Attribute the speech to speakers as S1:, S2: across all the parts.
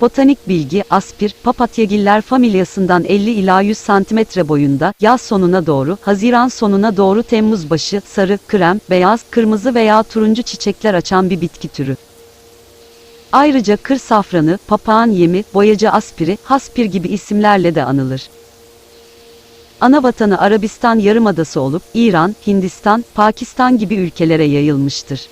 S1: Botanik bilgi, aspir, papatyagiller familyasından 50 ila 100 cm boyunda, yaz sonuna doğru, Haziran sonuna doğru Temmuz başı, sarı, krem, beyaz, kırmızı veya turuncu çiçekler açan bir bitki türü. Ayrıca kır safranı, papağan yemi, boyacı aspiri, haspir gibi isimlerle de anılır. Ana vatanı Arabistan Yarımadası olup, İran, Hindistan, Pakistan gibi ülkelere yayılmıştır.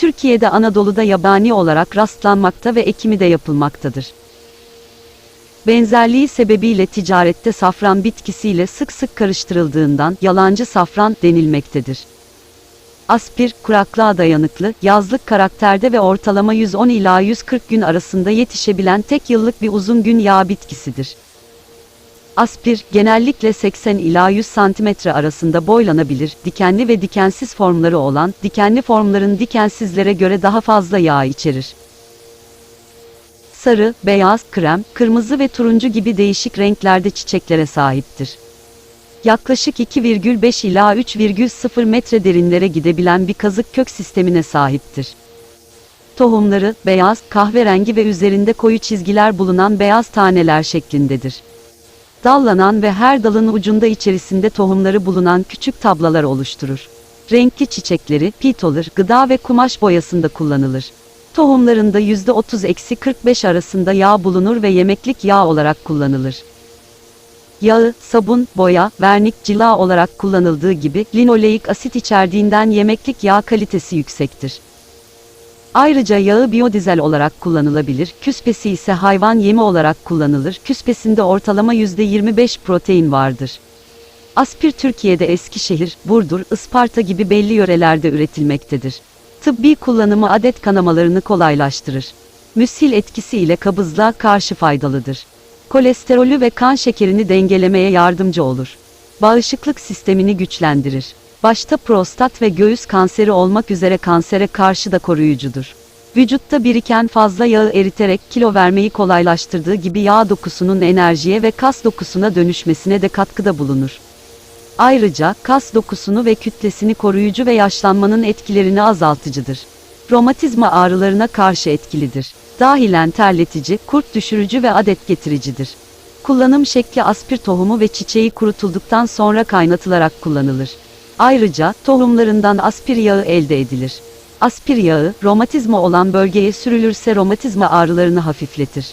S1: Türkiye'de Anadolu'da yabani olarak rastlanmakta ve ekimi de yapılmaktadır. Benzerliği sebebiyle ticarette safran bitkisiyle sık sık karıştırıldığından yalancı safran denilmektedir. Aspir, kuraklığa dayanıklı, yazlık karakterde ve ortalama 110 ila 140 gün arasında yetişebilen tek yıllık bir uzun gün yağ bitkisidir. Aspir, genellikle 80 ila 100 cm arasında boylanabilir, dikenli ve dikensiz formları olan, dikenli formların dikensizlere göre daha fazla yağ içerir. Sarı, beyaz, krem, kırmızı ve turuncu gibi değişik renklerde çiçeklere sahiptir. Yaklaşık 2,5 ila 3,0 metre derinlere gidebilen bir kazık kök sistemine sahiptir. Tohumları, beyaz, kahverengi ve üzerinde koyu çizgiler bulunan beyaz taneler şeklindedir. Dallanan ve her dalın ucunda içerisinde tohumları bulunan küçük tablalar oluşturur. Renkli çiçekleri, pitolar, gıda ve kumaş boyasında kullanılır. Tohumlarında %30-45 arasında yağ bulunur ve yemeklik yağ olarak kullanılır. Yağı, sabun, boya, vernik, cila olarak kullanıldığı gibi linoleik asit içerdiğinden yemeklik yağ kalitesi yüksektir. Ayrıca yağı biyodizel olarak kullanılabilir, küspesi ise hayvan yemi olarak kullanılır. Küspesinde ortalama %25 protein vardır. Aspir Türkiye'de Eskişehir, Burdur, Isparta gibi belli yörelerde üretilmektedir. Tıbbi kullanımı adet kanamalarını kolaylaştırır. Müshil etkisi ile kabızlığa karşı faydalıdır. Kolesterolü ve kan şekerini dengelemeye yardımcı olur. Bağışıklık sistemini güçlendirir. Başta prostat ve göğüs kanseri olmak üzere kansere karşı da koruyucudur. Vücutta biriken fazla yağı eriterek kilo vermeyi kolaylaştırdığı gibi yağ dokusunun enerjiye ve kas dokusuna dönüşmesine de katkıda bulunur. Ayrıca kas dokusunu ve kütlesini koruyucu ve yaşlanmanın etkilerini azaltıcıdır. Romatizma ağrılarına karşı etkilidir. Dahilen terletici, kurt düşürücü ve adet getiricidir. Kullanım şekli aspir tohumu ve çiçeği kurutulduktan sonra kaynatılarak kullanılır. Ayrıca tohumlarından aspir yağı elde edilir. Aspir yağı, romatizma olan bölgeye sürülürse romatizma ağrılarını hafifletir.